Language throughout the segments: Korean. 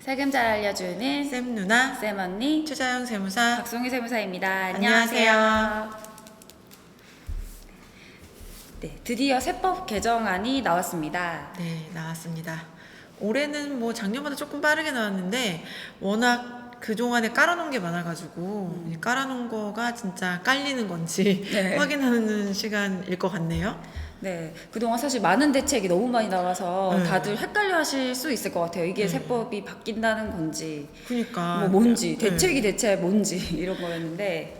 세금 잘 알려주는 쌤 누나 쌤 언니 최자영 세무사 박송희 세무사입니다. 안녕하세요. 안녕하세요. 네, 드디어 세법 개정안이 나왔습니다. 네 나왔습니다. 올해는 뭐 작년보다 조금 빠르게 나왔는데 워낙 그 동안에 깔아놓은 게 많아가지고 이 깔아놓은 거가 진짜 깔리는 건지 네. 확인하는 시간일 것 같네요. 네, 그동안 사실 많은 대책이 너무 많이 나와서 네. 다들 헷갈려 하실 수 있을 것 같아요. 이게 네. 세법이 바뀐다는 건지, 그러니까 뭐 뭔지, 네. 대책이 대체 뭔지 이런 거였는데, 심-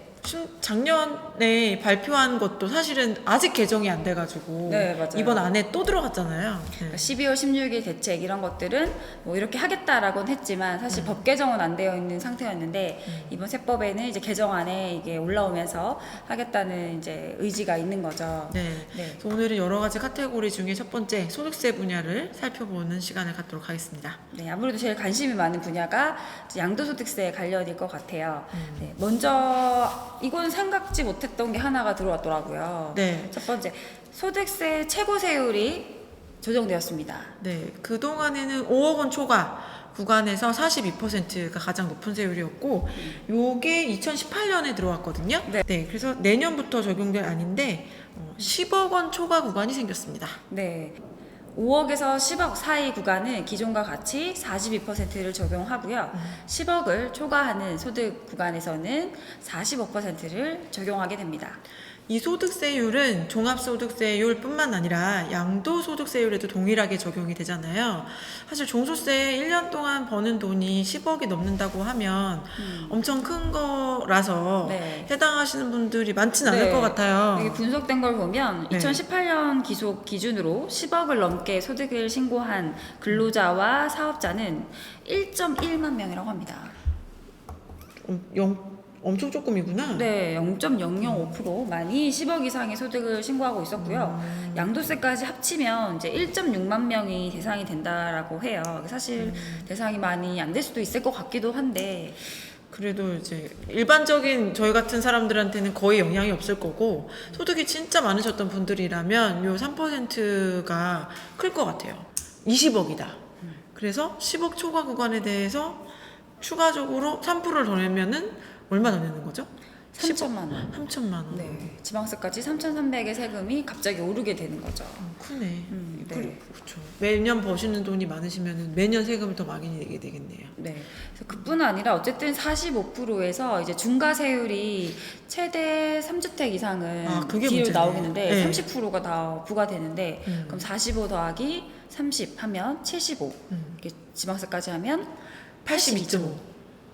작년에 발표한 것도 사실은 아직 개정이 안 돼가지고 네, 맞아요. 이번 안에 또 들어갔잖아요. 네. 그러니까 12월 16일 대책 이런 것들은 뭐 이렇게 하겠다라고는 했지만 사실 법 개정은 안 되어 있는 상태였는데 음. 이번 세법에는 이제 개정안에 이게 올라오면서 하겠다는 이제 의지가 있는 거죠. 네. 네. 오늘은 여러 가지 카테고리 중에 첫 번째 소득세 분야를 살펴보는 시간을 갖도록 하겠습니다. 네, 아무래도 제일 관심이 많은 분야가 양도소득세 관련일 것 같아요. 음. 네, 먼저 이건 생각지 못했던 게 하나가 들어왔더라고요. 네. 첫 번째 소득세 최고 세율이 조정되었습니다. 네, 그동안에는 5억 원 초과 구간에서 42%가 가장 높은 세율이었고 요게 2018년에 들어왔거든요. 네. 그래서 내년부터 적용될 아닌데 어, 10억 원 초과 구간이 생겼습니다. 네. 5억에서 10억 사이 구간은 기존과 같이 42%를 적용하고요. 10억을 초과하는 소득 구간에서는 45%를 적용하게 됩니다. 이 소득세율은 종합소득세율뿐만 아니라 양도소득세율에도 동일하게 적용이 되잖아요. 사실 종소세 1년 동안 버는 돈이 10억이 넘는다고 하면 엄청 큰 거라서 네. 해당하시는 분들이 많진 않을 네. 것 같아요. 분석된 걸 보면 네. 2018년 기속 기준으로 10억을 넘게 소득을 신고한 근로자와 사업자는 1.1만 명이라고 합니다. 음, 영, 엄청 조금이구나. 네, 0.005%만이 10억 이상의 소득을 신고하고 있었고요. 음. 양도세까지 합치면 이제 1.6만 명이 대상이 된다라고 해요. 사실 음. 대상이 많이 안 될 수도 있을 것 같기도 한데, 그래도 이제 일반적인 저희 같은 사람들한테는 거의 영향이 없을 거고 소득이 진짜 많으셨던 분들이라면 요 3%가 클 것 같아요. 20억이다. 그래서 10억 초과 구간에 대해서 추가적으로 3%를 더 내면은 얼마 더 내는 거죠? 3천만 원. 3천만 원. 네, 지방세까지 3,300의 세금이 갑자기 오르게 되는 거죠. 어, 크네. 음, 네. 그렇죠. 매년 버시는 돈이 많으시면 매년 세금을 더 많이 내게 되겠네요. 네. 그래서 그뿐 아니라 어쨌든 45%에서 이제 중과세율이 최대 3주택 이상은 아, 그게 문제네. 나오겠는데 네. 30%가 다 부과되는데 음. 그럼 45 더하기 30 하면 75. 음. 이렇게 지방세까지 하면 82.5.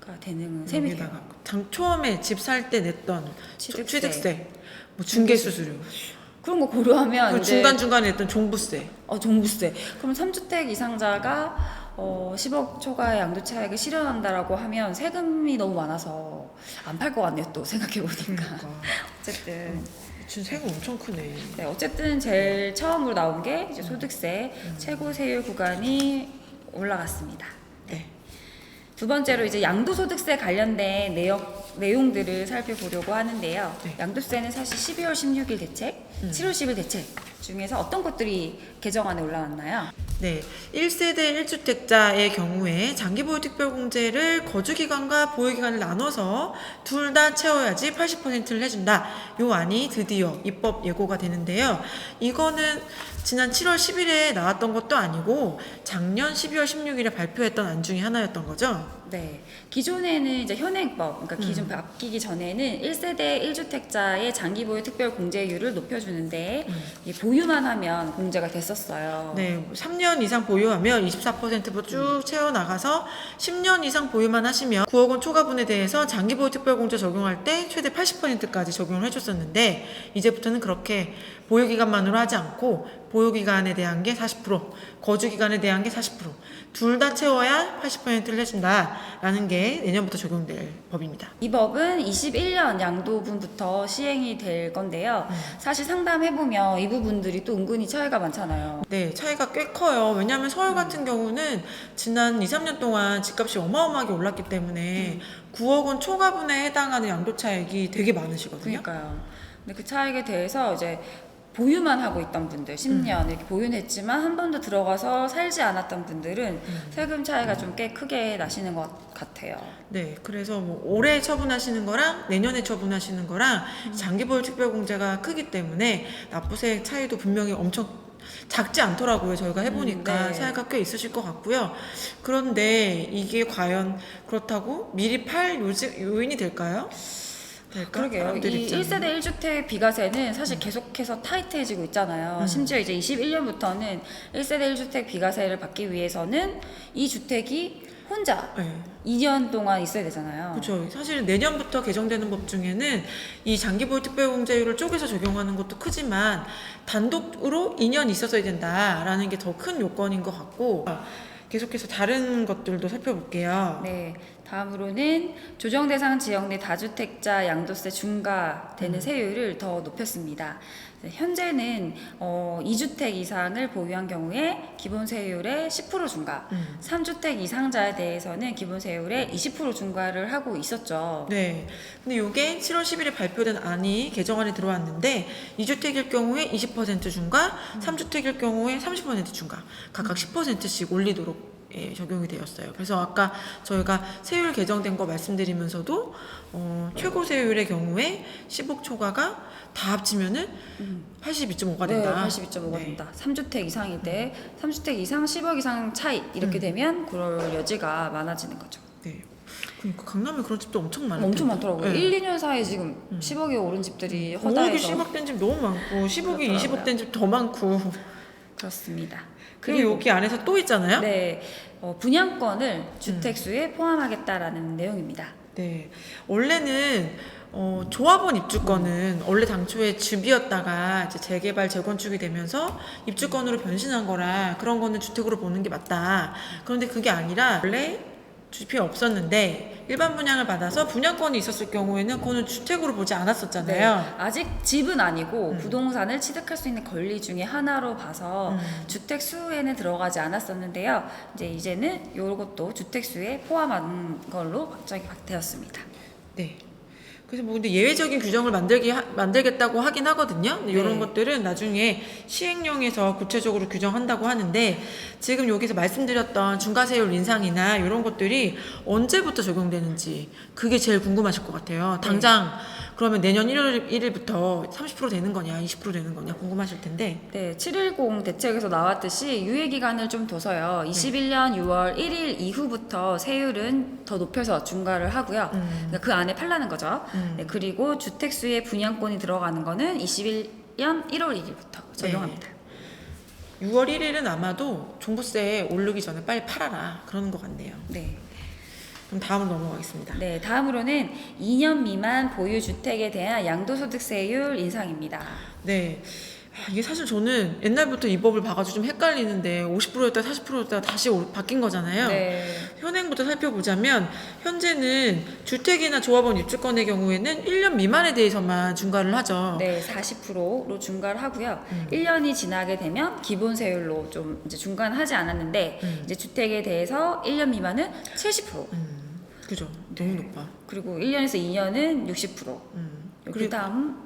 가 되는 셈이 돼요. 여기다가 당 처음에 집 살 때 냈던 취득세. 취득세, 뭐 중개 수수료, 그런 거 고려하면 그리고 이제 중간 중간에 냈던 종부세. 어, 종부세. 그럼 3주택 이상자가 어, 10억 초과의 양도 차익을 실현한다라고 하면 세금이 너무 많아서 안 팔 것 같네요. 또 생각해 보니까. 그러니까 어쨌든 지금 세금 엄청 크네. 네, 어쨌든 제일 처음으로 나온 게 이제 소득세 최고 세율 구간이 올라갔습니다. 네. 두 번째로 이제 양도소득세 관련된 내용, 내용들을 살펴보려고 하는데요. 네. 양도세는 사실 12월 16일 대책, 음. 7월 10일 대책 중에서 어떤 것들이 개정안에 올라왔나요? 네. 1세대 1주택자의 경우에 장기보유 특별공제를 거주기간과 보유기간을 나눠서 둘 다 채워야지 80%를 해준다. 요 안이 드디어 입법 예고가 되는데요. 이거는 지난 7월 10일에 나왔던 것도 아니고 작년 12월 16일에 발표했던 안 중에 하나였던 거죠. 네. 기존에는 이제 현행법, 그러니까 기존 음. 바뀌기 전에는 1세대 1주택자의 장기 보유 특별 공제율을 높여주는데 이 보유만 하면 공제가 됐었어요. 네, 3년 이상 보유하면 24%로 쭉 채워 나가서 10년 이상 보유만 하시면 9억 원 초과분에 대해서 장기 보유 특별공제 적용할 때 최대 80%까지 적용을 해줬었는데 이제부터는 그렇게 보유 기간만으로 하지 않고 보유 기간에 대한 게 40%, 거주 기간에 대한 게 40%둘 다 채워야 80%를 해준다라는 게 내년부터 적용될 법입니다. 이 법은 21년 양도분부터 시행이 될 건데요. 음. 사실 상담해보면 이 부분들이 또 은근히 차이가 많잖아요. 네, 차이가 꽤 커요. 왜냐하면 서울 같은 경우는 지난 2, 3년 동안 집값이 어마어마하게 올랐기 때문에 9억 원 초과분에 해당하는 양도차익이 되게 많으시거든요. 그러니까요. 근데 그 차익에 대해서 이제 보유만 하고 있던 분들 10년 이렇게 보유했지만 한 번도 들어가서 살지 않았던 분들은 세금 차이가 좀꽤 크게 나시는 것 같아요. 네, 그래서 뭐 올해 처분하시는 거랑 내년에 처분하시는 거랑 장기보유 특별공제가 크기 때문에 납부세 차이도 분명히 엄청 작지 않더라고요. 저희가 해보니까 음, 네. 차이가 꽤 있으실 것 같고요. 그런데 이게 과연 그렇다고 미리 팔 요지, 요인이 될까요? 될까? 그러게요. 이 입장에. 1세대 1주택 비과세는 사실 계속해서 타이트해지고 있잖아요. 음. 심지어 이제 21년부터는 1세대 1주택 비과세를 받기 위해서는 이 주택이 혼자 네. 2년 동안 있어야 되잖아요. 그렇죠. 사실 내년부터 개정되는 법 중에는 이 장기보유 특별공제율을 쪼개서 적용하는 것도 크지만 단독으로 2년 있었어야 된다라는 게 더 큰 요건인 것 같고 계속해서 다른 것들도 살펴볼게요. 네. 다음으로는 조정 대상 지역 내 다주택자 양도세 중과되는 음. 세율을 더 높였습니다. 네, 현재는 어, 2주택 이상을 보유한 경우에 기본 세율의 10% 중과, 음. 3주택 이상자에 대해서는 기본 세율의 20% 중과를 하고 있었죠. 네. 근데 이게 7월 10일에 발표된 안이 개정안에 들어왔는데 2주택일 경우에 20% 중과, 3주택일 경우에 30% 중과 각각 10%씩 올리도록 예, 적용이 되었어요. 그래서 아까 저희가 세율 개정된 거 말씀드리면서도 어, 최고 세율의 경우에 10억 초과가 다 합치면은 82.5가 된다. 네, 82.5가 네. 된다. 3주택 이상일 때 3주택 이상 10억 이상 차이 이렇게 음. 되면 그럴 여지가 많아지는 거죠. 네. 그러니까 강남에 그런 집도 엄청 많아요. 엄청 많더라고요. 네. 1, 2년 사이에 지금 음. 10억이 오른 집들이 5억이 허다해서 10억 된 집 너무 많고 10억이 그렇더라고요. 20억 된 집 더 많고 그렇습니다. 그리고 여기 안에서 또 있잖아요. 네, 어, 분양권을 주택수에 포함하겠다라는 내용입니다. 네. 원래는 어, 조합원 입주권은 원래 당초에 집이었다가 이제 재개발 재건축이 되면서 입주권으로 변신한 거라 그런 거는 주택으로 보는 게 맞다. 그런데 그게 아니라 원래 주필 없었는데 일반 분양을 받아서 분양권이 있었을 경우에는 그거는 주택으로 보지 않았었잖아요. 네, 아직 집은 아니고 음. 부동산을 취득할 수 있는 권리 중에 하나로 봐서 음. 주택 수에는 들어가지 않았었는데요. 이제 이제는 이것도 주택 수에 포함한 걸로 확정이 되었습니다. 네. 그래서 뭐 근데 예외적인 규정을 만들기 하- 만들겠다고 하긴 하거든요. 이런 네. 것들은 나중에 시행령에서 구체적으로 규정한다고 하는데 지금 여기서 말씀드렸던 중과세율 인상이나 이런 것들이 언제부터 적용되는지 그게 제일 궁금하실 것 같아요. 당장 그러면 내년 1월 1일부터 30% 되는 거냐, 20% 되는 거냐 궁금하실 텐데. 네, 710 대책에서 나왔듯이 유예 기간을 좀 둬서요. 네. 21년 6월 1일 이후부터 세율은 더 높여서 중과를 하고요. 음. 그러니까 그 안에 팔라는 거죠. 음. 네, 그리고 주택수에 분양권이 들어가는 거는 21년 1월 1일부터 적용합니다. 6월 1일은 아마도 종부세 오르기 전에 빨리 팔아라 그러는 것 같네요. 네. 그럼 다음으로 넘어가겠습니다. 네, 다음으로는 2년 미만 보유 주택에 대한 양도소득세율 인상입니다. 네. 아, 이게 사실 저는 옛날부터 이 법을 봐가지고 좀 헷갈리는데 50%였다 40%였다 다시 오- 바뀐 거잖아요. 네. 현행부터 살펴보자면 현재는 주택이나 조합원 입주권의 경우에는 1년 미만에 대해서만 중과를 하죠. 네, 40%로 중과를 하고요. 음. 1년이 지나게 되면 기본 세율로 좀 이제 중과는 하지 않았는데 음. 이제 주택에 대해서 1년 미만은 70%, 음, 그죠. 너무 네. 높아. 그리고 1년에서 2년은 60%. 음. 그 그리고 다음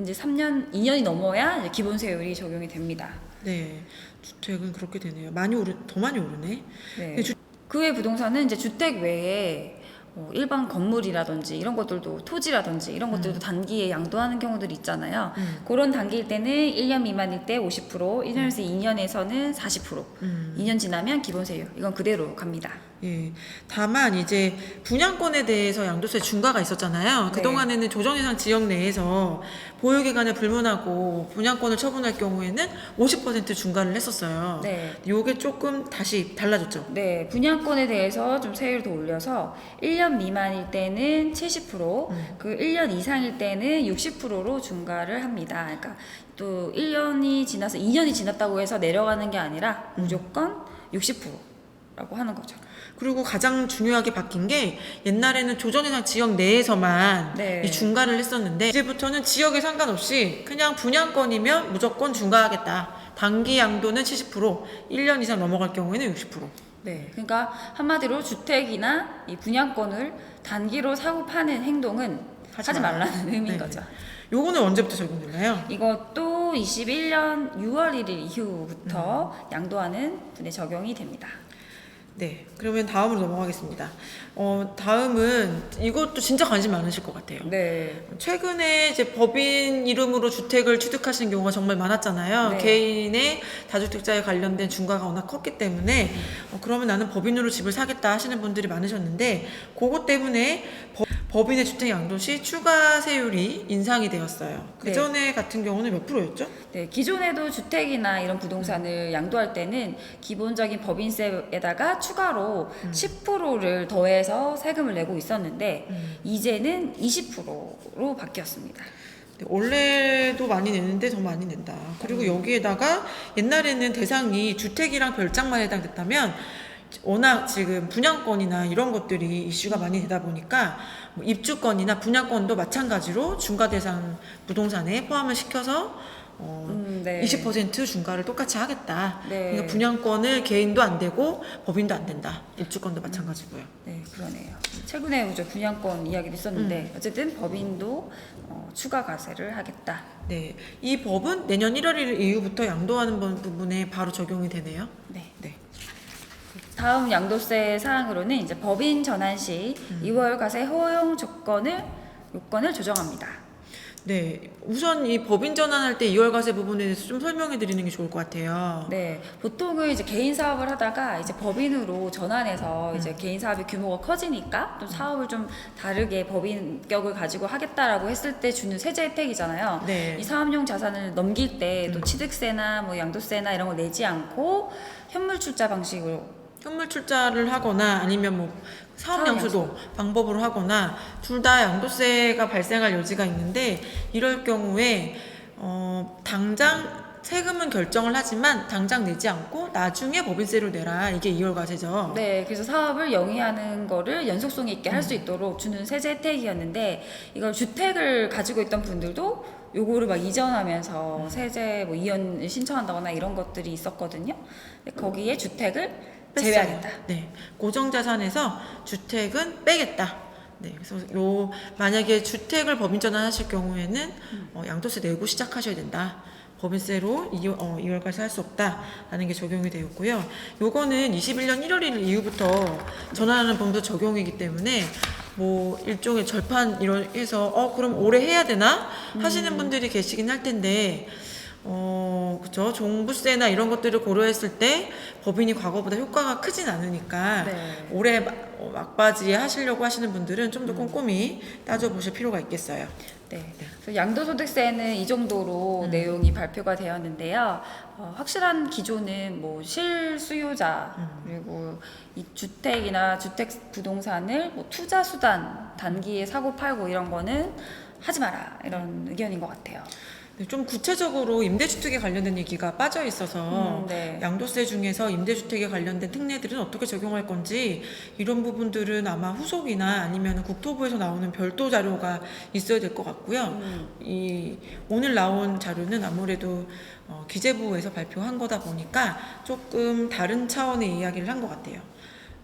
이제 3년, 2년이 넘어야 이제 기본 세율이 적용이 됩니다. 네 주택은 그렇게 되네요. 많이 오르 더 많이 오르네. 네. 주- 그외 부동산은 이제 주택 외에 어, 일반 건물이라든지 이런 것들도 토지라든지 이런 것들도 단기에 양도하는 경우들이 있잖아요. 음. 그런 단기일 때는 1년 미만일 때 50%, 1년에서 2년에서는 40%, 음. 2년 지나면 기본세율 이건 그대로 갑니다. 예. 다만 이제 분양권에 대해서 양도세 중과가 있었잖아요. 네. 그동안에는 조정예산 지역 내에서 보유 기간을 불문하고 분양권을 처분할 경우에는 50% 중과를 했었어요. 네. 요게 조금 다시 달라졌죠. 네, 분양권에 대해서 좀 세율을 더 올려서 1년 미만일 때는 70%, 음. 그 1년 이상일 때는 60%로 중과를 합니다. 그러니까 또 1년이 지나서 2년이 지났다고 해서 내려가는 게 아니라 음. 무조건 60%라고 하는 거죠. 그리고 가장 중요하게 바뀐 게 옛날에는 조정예산 지역 내에서만 네. 이 중과를 했었는데 이제부터는 지역에 상관없이 그냥 분양권이면 무조건 중과하겠다. 단기 양도는 70%, 1년 이상 넘어갈 경우에는 60%. 네, 그러니까 한마디로 주택이나 이 분양권을 단기로 사고 파는 행동은 하지 하지. 말라는 의미인 네. 거죠. 요거는 언제부터 적용되나요? 이것도 또 21년 6월 1일 이후부터 양도하는 분에 적용이 됩니다. 네, 그러면 다음으로 넘어가겠습니다. 어, 다음은 이것도 진짜 관심 많으실 것 같아요. 네. 최근에 이제 법인 이름으로 주택을 취득하시는 경우가 정말 많았잖아요. 네. 개인의 다주택자에 관련된 중과가 워낙 컸기 때문에 어, 그러면 나는 법인으로 집을 사겠다 하시는 분들이 많으셨는데 그것 때문에 법, 법인의 주택 양도시 추가 세율이 인상이 되었어요. 그 네. 전에 같은 경우는 몇 프로였죠? 네, 기존에도 주택이나 이런 부동산을 양도할 때는 기본적인 법인세에다가 추가로 10%를 더해서 세금을 내고 있었는데 이제는 20%로 바뀌었습니다. 네, 원래도 많이 내는데 더 많이 낸다. 그리고 여기에다가 옛날에는 대상이 주택이랑 별장만 해당됐다면 워낙 지금 분양권이나 이런 것들이 이슈가 많이 되다 보니까 뭐 입주권이나 분양권도 마찬가지로 중과 대상 부동산에 포함을 시켜서 어, 음, 네. 20% 중과를 똑같이 하겠다. 네. 그러니까 분양권을 개인도 안 되고 법인도 안 된다. 입주권도 마찬가지고요. 네, 그러네요. 최근에 이제 분양권 이야기도 있었는데 어쨌든 법인도 어, 추가 과세를 하겠다. 네, 이 법은 내년 1월 1일 이후부터 양도하는 부- 부분에 바로 적용이 되네요. 네. 네. 다음 양도세 사항으로는 이제 법인 전환 시 2월 과세 허용 조건을 요건을 조정합니다. 네, 우선 이 법인 전환할 때 2월 과세 부분에 대해서 좀 설명해 드리는 게 좋을 것 같아요. 네, 보통은 이제 개인 사업을 하다가 이제 법인으로 전환해서 이제 개인 사업의 규모가 커지니까 또 사업을 좀 다르게 법인격을 가지고 하겠다라고 했을 때 주는 세제 혜택이잖아요. 네. 이 사업용 자산을 넘길 때 또 취득세나 뭐 양도세나 이런 걸 내지 않고 현물 출자 방식으로 현물 출자를 하거나 아니면 뭐 사업 양수도 방법으로 하거나 둘 다 양도세가 발생할 여지가 있는데 이럴 경우에 어, 당장 세금은 결정을 하지만 당장 내지 않고 나중에 법인세를 내라 이게 2월 과세죠. 네, 그래서 사업을 영위하는 거를 연속성 있게 할 음. 수 있도록 주는 세제 혜택이었는데 이걸 주택을 가지고 있던 분들도 요거를 막 이전하면서 음. 세제 뭐 이연을 신청한다거나 이런 것들이 있었거든요. 거기에 주택을 뺐어요. 제외하겠다. 네, 고정 자산에서 주택은 빼겠다. 네, 그래서 요 만약에 주택을 법인 전환하실 경우에는 어, 양도세 내고 시작하셔야 된다. 법인세로 2, 어, 2월까지 할 수 없다라는 게 적용이 되었고요. 요거는 21년 1월 1일 이후부터 전환하는 법도 적용이기 때문에 뭐 일종의 절판 이런 해서 어 그럼 올해 해야 되나? 하시는 분들이 계시긴 할 텐데 어, 그죠. 종부세나 이런 것들을 고려했을 때 법인이 과거보다 효과가 크진 않으니까 네. 올해 막- 어, 막바지에 하시려고 하시는 분들은 좀 더 꼼꼼히 따져보실 필요가 있겠어요. 네. 그래서 양도소득세는 이 정도로 음. 내용이 발표가 되었는데요. 어, 확실한 기조는 뭐 실수요자 음. 그리고 이 주택이나 주택 부동산을 뭐 투자 수단 단기에 사고 팔고 이런 거는 하지 마라 이런 의견인 것 같아요. 네, 좀 구체적으로 임대주택에 관련된 얘기가 빠져 있어서 음, 네. 양도세 중에서 임대주택에 관련된 특례들은 어떻게 적용할 건지 이런 부분들은 아마 후속이나 아니면 국토부에서 나오는 별도 자료가 있어야 될 것 같고요. 음, 이 오늘 나온 자료는 아무래도 어, 기재부에서 발표한 거다 보니까 조금 다른 차원의 이야기를 한 것 같아요.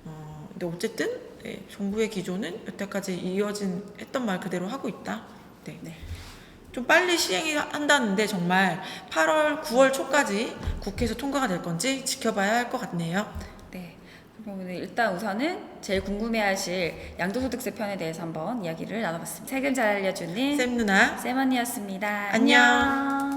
어, 근데 어쨌든 네, 정부의 기조는 여태까지 이어진 했던 말 그대로 하고 있다. 네. 네. 좀 빨리 시행이 한다는데 정말 8월, 9월 초까지 국회에서 통과가 될 건지 지켜봐야 할 것 같네요. 네. 그러면 일단 우선은 제일 궁금해하실 양도소득세 편에 대해서 한번 이야기를 나눠봤습니다. 세금 잘 알려주는 쌤 누나 쌤 언니였습니다. 안녕. 안녕.